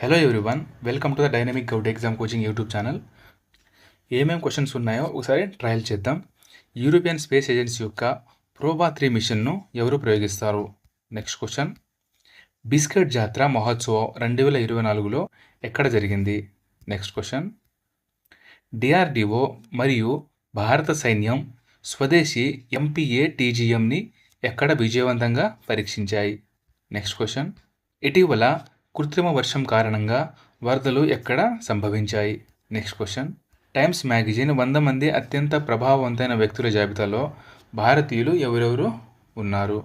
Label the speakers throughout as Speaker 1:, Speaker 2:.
Speaker 1: Hello everyone welcome to the dynamic Goud exam coaching YouTube channel ఏమేం questions ఉన్నాయో ఒకసారి trial చేద్దాం. European space agency యొక్క Proba three మిషన్ను ఎవరు ప్రయోగిస్తారు? నెక్స్ట్ క్వశ్చన్ బిస్కెట్ జాతర మహోత్సవం రెండు వేల ఇరవై నాలుగులో ఎక్కడ జరిగింది? నెక్స్ట్ క్వశ్చన్ డిఆర్డిఓ మరియు భారత సైన్యం స్వదేశీ ఎంపీఏ టీజీఎంని ఎక్కడ విజయవంతంగా పరీక్షించాయి? నెక్స్ట్ క్వశ్చన్ ఇటీవల కృత్రిమ వర్షం కారణంగా వరదలు ఎక్కడ సంభవించాయి. Next question. టైమ్స్ మ్యాగజైన్ వంద మంది అత్యంత ప్రభావవంతమైన వ్యక్తుల జాబితాలో భారతీయులు ఎవరెవరు ఉన్నారు?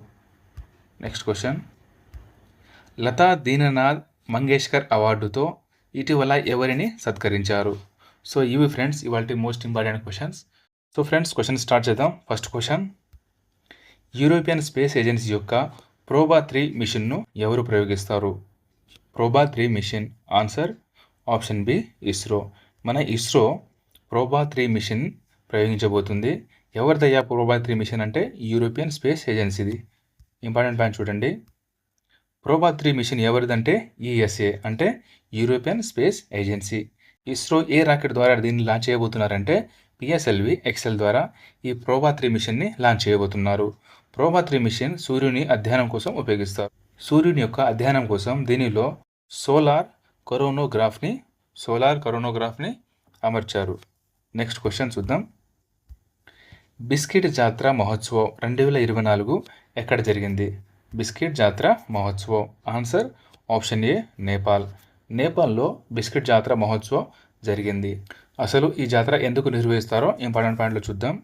Speaker 1: Next question. లతా దీననాథ్ మంగేష్కర్ అవార్డుతో ఇటీవల ఎవరిని సత్కరించారు? సో ఇవి ఫ్రెండ్స్ ఇవాళ most important questions so friends question start చేద్దాం. First question European space agency యొక్క ప్రోబా త్రీ మిషన్ను ఎవరు ప్రయోగిస్తారు? Proba three mission answer option B ISRO. మన ఇస్రో ప్రోబా త్రీ మిషన్ ప్రయోగించబోతుంది. ఎవరిదయ్యా ప్రోబా త్రీ మిషన్ అంటే యూరోపియన్ స్పేస్ ఏజెన్సీది. ఇంపార్టెంట్ పాయింట్ చూడండి. ప్రోబా త్రీ మిషన్ ఎవరిదంటే ఈఎస్ఏ అంటే యూరోపియన్ స్పేస్ ఏజెన్సీ. ఇస్రో ఏ రాకెట్ ద్వారా దీన్ని లాంచ్ చేయబోతున్నారంటే పిఎస్ఎల్వి ఎక్సెల్ ద్వారా ఈ ప్రోబా త్రీ మిషన్ని లాంచ్ చేయబోతున్నారు. ప్రోబా త్రీ మిషన్ సూర్యుని అధ్యయనం కోసం ఉపయోగిస్తారు. సూర్యుని యొక్క అధ్యయనం కోసం దీనిలో సోలార్ కరోనోగ్రాఫ్ని సోలార్ కరోనోగ్రాఫ్ని అమర్చారు. నెక్స్ట్ క్వశ్చన్ చూద్దాం. బిస్కెట్ జాతర మహోత్సవం రెండు వేల ఇరవై నాలుగు ఎక్కడ జరిగింది? బిస్కెట్ జాతర మహోత్సవం. Answer option A Nepal. నేపాల్లో బిస్కెట్ జాతర మహోత్సవం జరిగింది. అసలు ఈ జాతర ఎందుకు నిర్వహిస్తారో ఇంపార్టెంట్ పాయింట్లు చూద్దాం.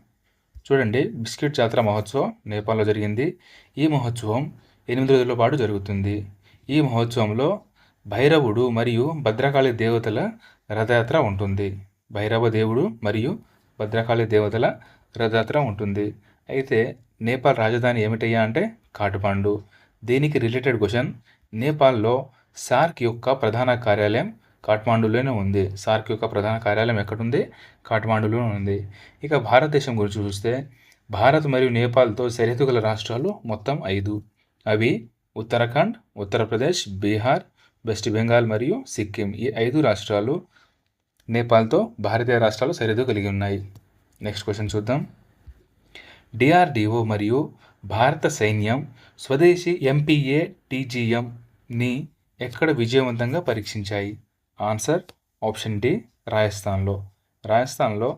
Speaker 1: చూడండి బిస్కెట్ జాతర మహోత్సవం నేపాల్లో జరిగింది. ఈ మహోత్సవం ఎనిమిది రోజుల పాటు జరుగుతుంది. ఈ మహోత్సవంలో భైరవుడు మరియు భద్రకాళి దేవతల రథయాత్ర ఉంటుంది. భైరవ దేవుడు మరియు భద్రకాళి దేవతల రథయాత్ర ఉంటుంది. అయితే నేపాల్ రాజధాని ఏమిటయ్యా అంటే కాటుపాండు దీనికి రిలేటెడ్ క్వశ్చన్ నేపాల్లో సార్క్ యొక్క ప్రధాన కార్యాలయం కాఠ్మాండులోనే ఉంది. సార్క్ యొక్క ప్రధాన కార్యాలయం ఎక్కడుంది? కాఠ్మాండులోనే ఉంది. ఇక భారతదేశం గురించి చూస్తే భారత్ మరియు నేపాల్తో సరిహద్దు గల రాష్ట్రాలు మొత్తం ఐదు. అవి ఉత్తరాఖండ్ ఉత్తరప్రదేశ్ బీహార్ వెస్ట్ బెంగాల్ మరియు సిక్కిం. ఈ ఐదు రాష్ట్రాలు నేపాల్తో భారతీయ రాష్ట్రాలు సరిహద్దు కలిగి ఉన్నాయి. నెక్స్ట్ క్వశ్చన్ చూద్దాం. డిఆర్డిఓ మరియు భారత సైన్యం స్వదేశీ ఎంపీఏ టీజీఎంని ఎక్కడ విజయవంతంగా పరీక్షించాయి? ఆన్సర్ ఆప్షన్ డి రాజస్థాన్లో. రాజస్థాన్లో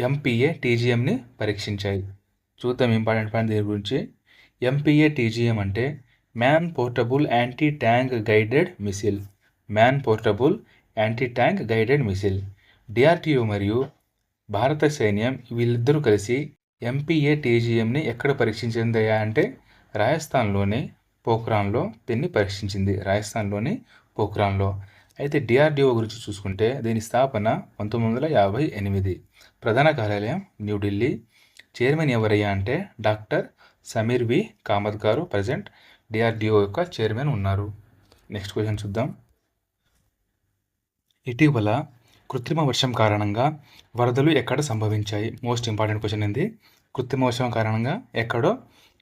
Speaker 1: ఎంపీఏ టీజీఎంని పరీక్షించాయి. చూద్దాం ఇంపార్టెంట్ పాయింట్ దీని గురించి. ఎంపీఏ టీజీఎం అంటే man portable anti tank guided missile. Man portable anti tank guided missile. DRDO మరియు భారత సైన్యం వీళ్ళిద్దరూ కలిసి ఎంపీఏ టీజీఎంని ఎక్కడ పరీక్షించిందయ్యా అంటే రాజస్థాన్లోని పోఖ్రాన్లో దీన్ని పరీక్షించింది. రాజస్థాన్లోని పోఖ్రాన్లో. అయితే డిఆర్డిఓ గురించి చూసుకుంటే దీని స్థాపన పంతొమ్మిది వందల యాభై ఎనిమిది. ప్రధాన కార్యాలయం న్యూఢిల్లీ చైర్మన్ ఎవరయ్యా అంటే డాక్టర్ సమీర్ వి. కామత్ గారు ప్రజెంట్ డిఆర్డిఓ యొక్క చైర్మన్ ఉన్నారు. నెక్స్ట్ క్వశ్చన్ చూద్దాం. ఇటీవల కృత్రిమ వర్షం కారణంగా వరదలు ఎక్కడ సంభవించాయి? మోస్ట్ ఇంపార్టెంట్ క్వశ్చన్ ఏంది? కృత్రిమ వర్షం కారణంగా ఎక్కడో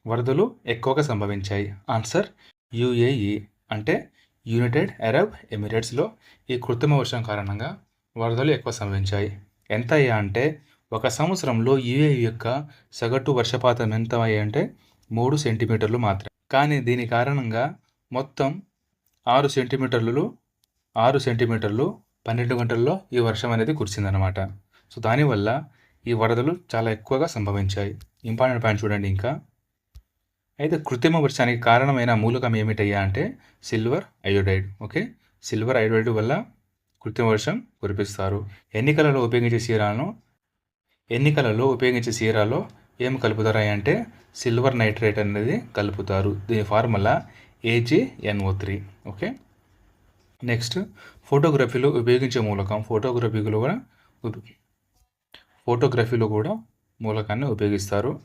Speaker 1: వరదలు ఎక్కువగా సంభవించాయి. ఆన్సర్ యుఏఈ అంటే యునైటెడ్ అరబ్ ఎమిరేట్స్లో ఈ కృత్రిమ వర్షం కారణంగా వరదలు ఎక్కువ సంభవించాయి. ఎంత అయ్యా అంటే ఒక సంవత్సరంలో యుఏఈ యొక్క సగటు వర్షపాతం ఎంత అంటే మూడు సెంటీమీటర్లు మాత్రమే. కానీ దీని కారణంగా మొత్తం ఆరు సెంటీమీటర్లు ఆరు సెంటీమీటర్లు పన్నెండు గంటల్లో ఈ వర్షం అనేది కురిసిందనమాట సో దానివల్ల ఈ వరదలు చాలా ఎక్కువగా సంభవించాయి. ఇంపార్టెంట్ పాయింట్ చూడండి ఇంకా. అయితే కృత్రిమ వర్షానికి కారణమైన మూలకం ఏమిటయ్యా అంటే silver iodide okay? Silver iodide వల్ల కృత్రిమ వర్షం కురిపిస్తారు. ఎన్నికలలో ఉపయోగించే సీరాలను ఎన్నికలలో ఉపయోగించే సీరాలో ఏం కలుపుతారా అంటే సిల్వర్ నైట్రేట్ అనేది కలుపుతారు. దీని formula AGNO three okay? Next ఫోటోగ్రఫీలో ఉపయోగించే మూలకం ఫోటోగ్రఫీలో కూడా ఫోటోగ్రఫీలో కూడా మూలకాన్ని ఉపయోగిస్తారు.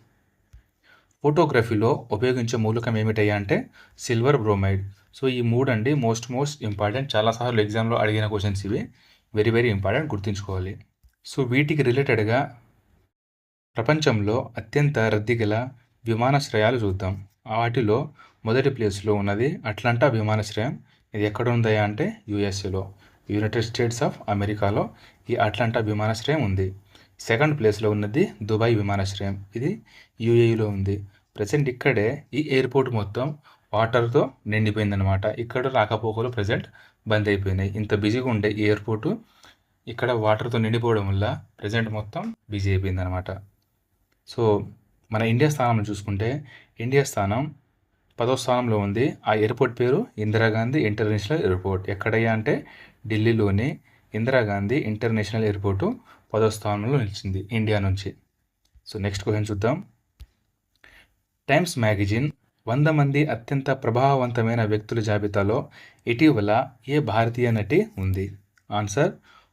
Speaker 1: ఫోటోగ్రఫీలో ఉపయోగించే మూలకం ఏమిటయ్యా అంటే సిల్వర్ బ్రోమైడ్. సో ఈ మూడు అండి మోస్ట్ మోస్ట్ ఇంపార్టెంట్. చాలాసార్లు ఎగ్జామ్లో అడిగిన క్వశ్చన్స్ ఇవి. వెరీ వెరీ ఇంపార్టెంట్ గుర్తుంచుకోవాలి. సో వీటికి రిలేటెడ్గా ప్రపంచంలో అత్యంత రద్దీగల విమానాశ్రయాలు చూద్దాం. వాటిలో మొదటి ప్లేస్లో ఉన్నది అట్లాంటా విమానాశ్రయం. ఇది ఎక్కడ ఉంది అంటే యుఎస్ఏలో. యునైటెడ్ స్టేట్స్ ఆఫ్ అమెరికాలో ఈ అట్లాంటా విమానాశ్రయం ఉంది. సెకండ్ ప్లేస్లో ఉన్నది దుబాయ్ విమానాశ్రయం. ఇది యూఏఈలో ఉంది. ప్రజెంట్ ఇక్కడే ఈ ఎయిర్పోర్ట్ మొత్తం వాటర్తో నిండిపోయిందనమాట ఇక్కడ రాకపోకలు ప్రజెంట్ బంద్ అయిపోయినాయి ఇంత బిజీగా ఉండే ఈ ఎయిర్పోర్టు ఇక్కడ వాటర్తో నిండిపోవడం వల్ల ప్రజెంట్ మొత్తం బిజీ అయిపోయింది అనమాట సో మన ఇండియా స్థానం చూసుకుంటే ఇండియా స్థానం పదో స్థానంలో ఉంది. ఆ ఎయిర్పోర్ట్ పేరు ఇందిరాగాంధీ ఇంటర్నేషనల్ ఎయిర్పోర్ట్. ఎక్కడయ్యా అంటే ఢిల్లీలోని ఇందిరాగాంధీ ఇంటర్నేషనల్ ఎయిర్పోర్టు పదో స్థానంలో నిలిచింది ఇండియా నుంచి. సో నెక్స్ట్ క్వశ్చన్ చూద్దాం. టైమ్స్ మ్యాగజైన్ వంద మంది అత్యంత ప్రభావవంతమైన వ్యక్తుల జాబితాలో ఇటీవల ఏ భారతీయ నటి ఉంది? Answer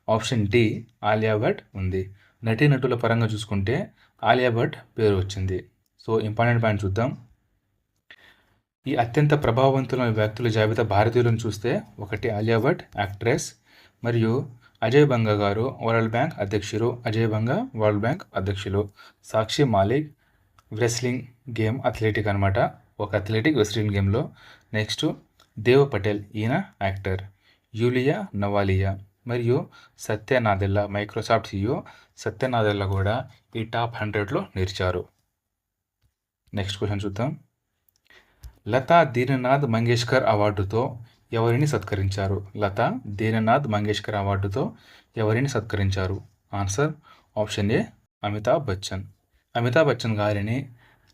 Speaker 1: option D Alia Bhatt ఉంది. నటీనటుల పరంగా చూసుకుంటే ఆలియా భట్ పేరు వచ్చింది. సో ఇంపార్టెంట్ పాయింట్ చూద్దాం. ఈ అత్యంత ప్రభావవంతులైన వ్యక్తుల జాబితా భారతీయులను చూస్తే ఒకటి ఆలియా భట్ యాక్ట్రెస్ మరియు అజయ్ బంగా గారు వరల్డ్ బ్యాంక్ అధ్యక్షులు అజయ్ బంగా వరల్డ్ బ్యాంక్ అధ్యక్షులు Sakshi Malik wrestling game athletic అనమాట ఒక అథ్లెటిక్ రెస్లింగ్ గేమ్లో నెక్స్ట్ దేవ్ పటేల్ ఈయన యాక్టర్ యూలియా నవాలియా. మరియు సత్యనాదెల్లా మైక్రోసాఫ్ట్ సిఇఓ సత్యనాదెల్లా కూడా ఈ టాప్ హండ్రెడ్లో నిలిచారు. నెక్స్ట్ క్వశ్చన్ చూద్దాం. లతా దీననాథ్ మంగేష్కర్ అవార్డుతో ఎవరిని సత్కరించారు? లతా దీననాథ్ మంగేష్కర్ అవార్డుతో ఎవరిని సత్కరించారు? Answer option A Amitabh Bachchan. Amitabh Bachchan గారిని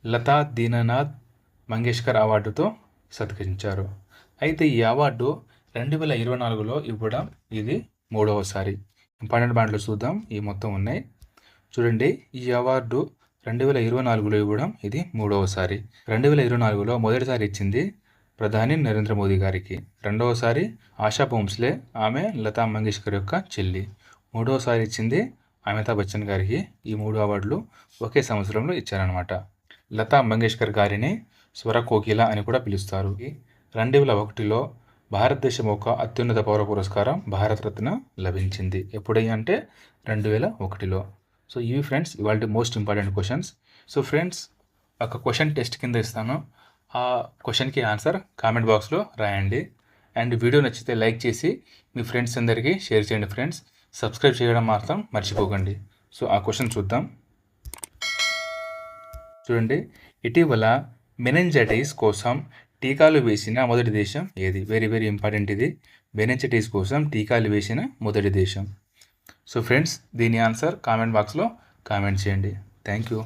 Speaker 1: లతా దీననాథ్ మంగేష్కర్ అవార్డుతో సత్కరించారు. అయితే ఈ అవార్డు రెండు వేల ఇరవై నాలుగులో ఇవ్వడం ఇది మూడవసారి. ఇంపార్టెంట్ బ్యాండ్లు చూద్దాం. ఈ మొత్తం ఉన్నాయి. చూడండి ఈ అవార్డు రెండు వేల ఇరవై నాలుగులో ఇవ్వడం ఇది మూడవసారి. రెండు వేల ఇరవై నాలుగులో మొదటిసారి ఇచ్చింది ప్రధాని నరేంద్ర మోదీ గారికి. రెండవసారి ఆశా భోంస్లే ఆమె లతా మంగేష్కర్ యొక్క చెల్లి. మూడవసారి ఇచ్చింది అమితాబ్ బచ్చన్ గారికి. ఈ మూడు అవార్డులు ఒకే సంవత్సరంలో ఇచ్చారనమాట లతా మంగేష్కర్ గారిని స్వర కోకిల అని కూడా పిలుస్తారు. రెండు వేల ఒకటిలో భారతదేశం ఒక అత్యున్నత పౌర పురస్కారం భారతరత్న లభించింది. ఎప్పుడయ్యంటే రెండు వేల ఒకటిలో. సో ఇవి ఫ్రెండ్స్ ఇవాళ most important questions. So friends ఒక క్వశ్చన్ టెస్ట్ కింద ఇస్తాను. ఆ క్వశ్చన్కి ఆన్సర్ కామెంట్ బాక్స్లో రాయండి. అండ్ వీడియో నచ్చితే లైక్ చేసి మీ ఫ్రెండ్స్ అందరికీ షేర్ చేయండి ఫ్రెండ్స్. సబ్స్క్రైబ్ చేయడం మాత్రం మర్చిపోకండి. సో ఆ క్వశ్చన్ చూద్దాం. చూడండి ఇటీవల మెనెంజైటిస్ కోసం టీకాలు వేసిన మొదటి దేశం ఏది? వెరీ వెరీ ఇంపార్టెంట్ ఇది. మెనెంజైటిస్ కోసం టీకాలు వేసిన మొదటి దేశం. సో ఫ్రెండ్స్ దీని ఆన్సర్ కామెంట్ బాక్స్లో కామెంట్ చేయండి. Thank you